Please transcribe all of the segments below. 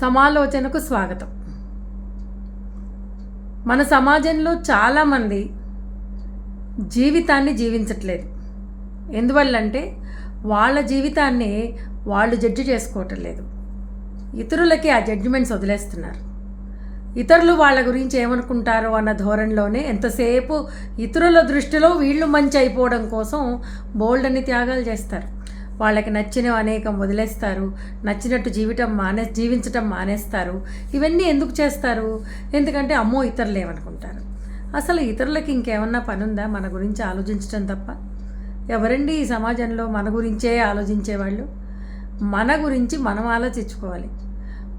సమాలోచనకు స్వాగతం. మన సమాజంలో చాలామంది జీవితాన్ని జీవించట్లేదు. ఎందువల్లంటే వాళ్ళ జీవితాన్ని వాళ్ళు జడ్జి చేసుకోవటం లేదు. ఇతరులకి ఆ జడ్జిమెంట్స్ వదిలేస్తున్నారు. ఇతరులు వాళ్ళ గురించి ఏమనుకుంటారో అన్న ధోరణిలోనే ఎంతసేపు ఇతరుల దృష్టిలో వీళ్ళు మంచి అయిపోవడం కోసం బోల్డ్ అని త్యాగాలు చేస్తారు. వాళ్ళకి నచ్చినవి అనేకం వదిలేస్తారు. నచ్చినట్టు జీవితం మానే జీవించటం మానేస్తారు. ఇవన్నీ ఎందుకు చేస్తారు? ఎందుకంటే అమ్మో ఇతరులు ఏమనుకుంటారు? అసలు ఇతరులకి ఇంకేమన్నా పనుందా మన గురించి ఆలోచించడం తప్ప? ఎవరండి ఈ సమాజంలో మన గురించే ఆలోచించేవాళ్ళు? మన గురించి మనం ఆలోచించుకోవాలి.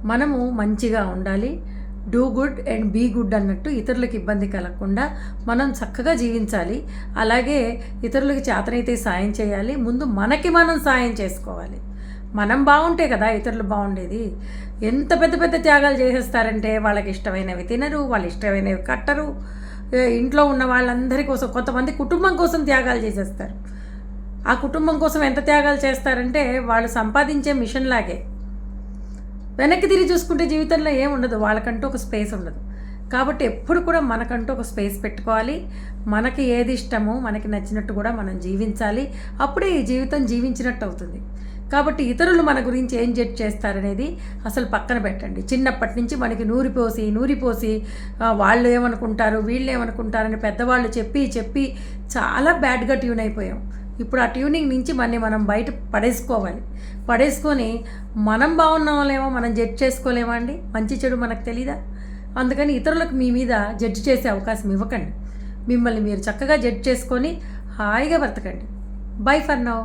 మనము మంచిగా ఉండాలి. Do good and be good అన్నట్టు ఇతరులకు ఇబ్బంది కలగకుండా మనం చక్కగా జీవించాలి. అలాగే ఇతరులకి చేతనైతే సాయం చేయాలి. ముందు మనకి మనం సాయం చేసుకోవాలి. మనం బాగుంటే కదా ఇతరులు బాగుండేది. ఎంత పెద్ద పెద్ద త్యాగాలు చేసేస్తారంటే వాళ్ళకి ఇష్టమైనవి తినరు వాళ్ళు ఇష్టమైనవి కట్టరు. ఇంట్లో ఉన్న వాళ్ళందరి కోసం కొంతమంది కుటుంబం కోసం త్యాగాలు చేసేస్తారు. ఆ కుటుంబం కోసం ఎంత త్యాగాలు చేస్తారంటే వాళ్ళు సంపాదించే మిషన్ లాగే. వెనక్కి తిరిగి చూసుకుంటే జీవితంలో ఏం ఉండదు. వాళ్ళకంటూ ఒక స్పేస్ ఉండదు. కాబట్టి ఎప్పుడు కూడా మనకంటూ ఒక స్పేస్ పెట్టుకోవాలి. మనకి ఏది ఇష్టమో మనకి నచ్చినట్టు కూడా మనం జీవించాలి. అప్పుడే ఈ జీవితం జీవించినట్టు అవుతుంది. కాబట్టి ఇతరులు మన గురించి ఏం జడ్జ్ చేస్తారనేది అసలు పక్కన పెట్టండి. చిన్నప్పటి నుంచి మనకి నూరిపోసి నూరిపోసి వాళ్ళు ఏమనుకుంటారు వీళ్ళు ఏమనుకుంటారని పెద్దవాళ్ళు చెప్పి చెప్పి చాలా బ్యాడ్గా ట్యూన్ అయిపోయాం. ఇప్పుడు ఆ ట్యూనింగ్ నుంచి మనని మనం బయట పడేసుకోవాలి. పడేసుకొని మనం బాగున్నామేమో మనం జడ్జ్ చేసుకోలేమా అండి? మంచి చెడు మనకు తెలీదా? అందుకని ఇతరులకు మీ మీద జడ్జ్ చేసే అవకాశం ఇవ్వకండి. మిమ్మల్ని మీరు చక్కగా జడ్జ్ చేసుకొని హాయిగా బ్రతకండి. By for now